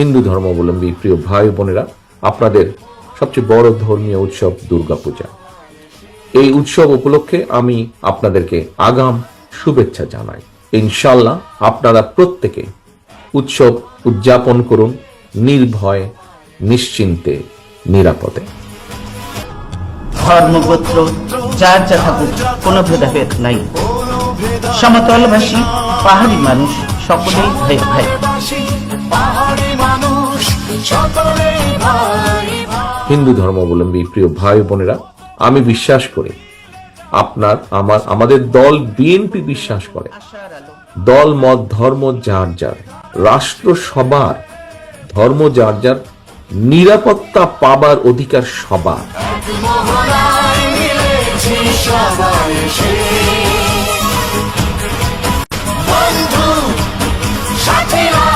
হিন্দু ধর্মাবলম্বী প্রিয় ভাই বোনেরা, আপনাদের সবচেয়ে বড় ধর্মীয় উৎসব দুর্গাপূজা। এই উৎসব উপলক্ষে আমি আপনাদেরকে আগাম শুভেচ্ছা জানাই। ইনশাল্লাহ আপনারা প্রত্যেকে উৎসব উদযাপন করুন নির্ভয়ে, নিশ্চিন্তে, নিরাপদে। ধর্মগোত্র, যার যা থাকুক কোনো ভেদাভেদ নাই। সমতলবাসী পাহাড়ি মানুষ সকলেই ভাই ভাই। হিন্দু ধর্মাবলম্বী প্রিয় ভাই বোনেরা, আমি বিশ্বাস করি আপনার, আমার, আমাদের দল বিএনপি বিশ্বাস করে। দল, মত, ধর্ম, যার যার। রাষ্ট্র সবার, ধর্ম যার যার, নিরাপত্তা পাবার অধিকার সবার। বন্ধু, সাথীরা